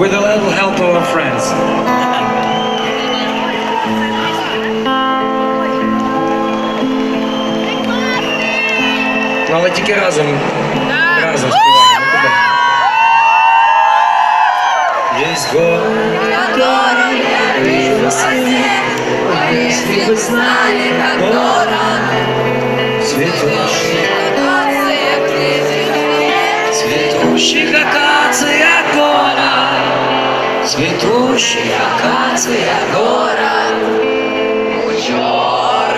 with a little help of our friends. Ну, але тільки разом. Разом співаємо. Есть гора, вижу свет, если бы знали, как дорого, цветущий, цветущих цветущих акация гора, у черного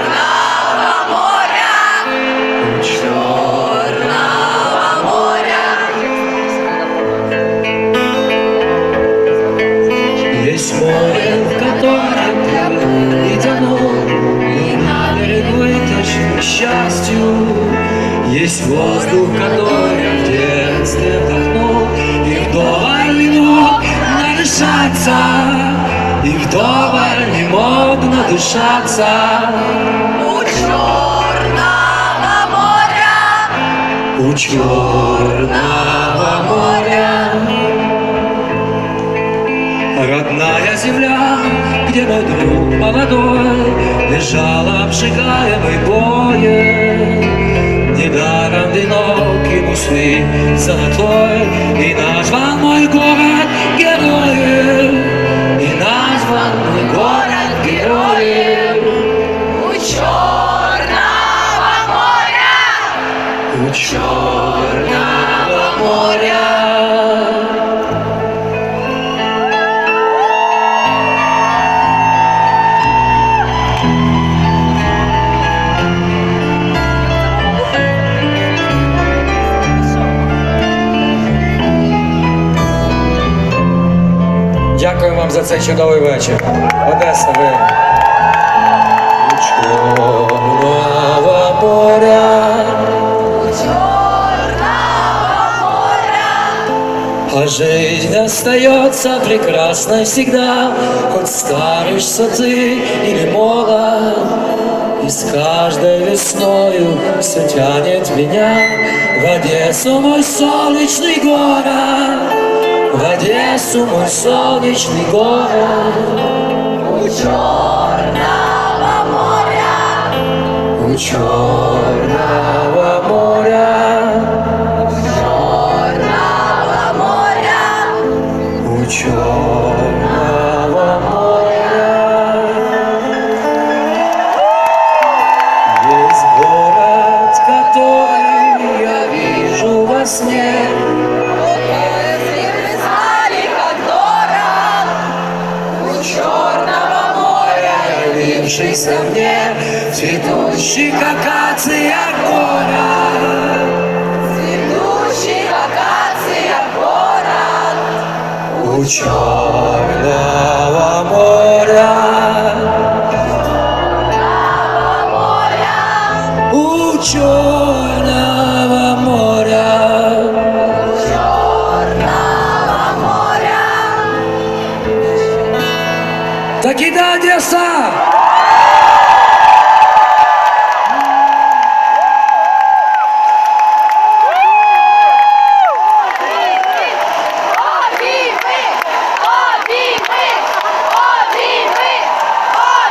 моря, черного моря. Есть море, в котором и тону, И на берегу это к счастью. Есть воздух, который надышаться. У черного моря, У черного моря. Родная земля, где мой друг молодой Лежал обжигаемый боем Недаром венок ему свит золотой И назван мой город героем И назван мой город героем у черного моря, У черного моря вам за цей чудовий вечір. Одеса, ви. Чорного моря. А жизнь остается прекрасной всегда, Хоть старишься ты или молод. И с каждой весною все тянет меня В Одессу мой солнечный город В Одессу мой солнечный город. У черного моря, У черного моря. Черного моря, У черного моря. Есть город, который я вижу во сне Явившийся мне цветущий акация город цветущий акация город, У черного моря. У черного моря. Черного моря. До Одесса!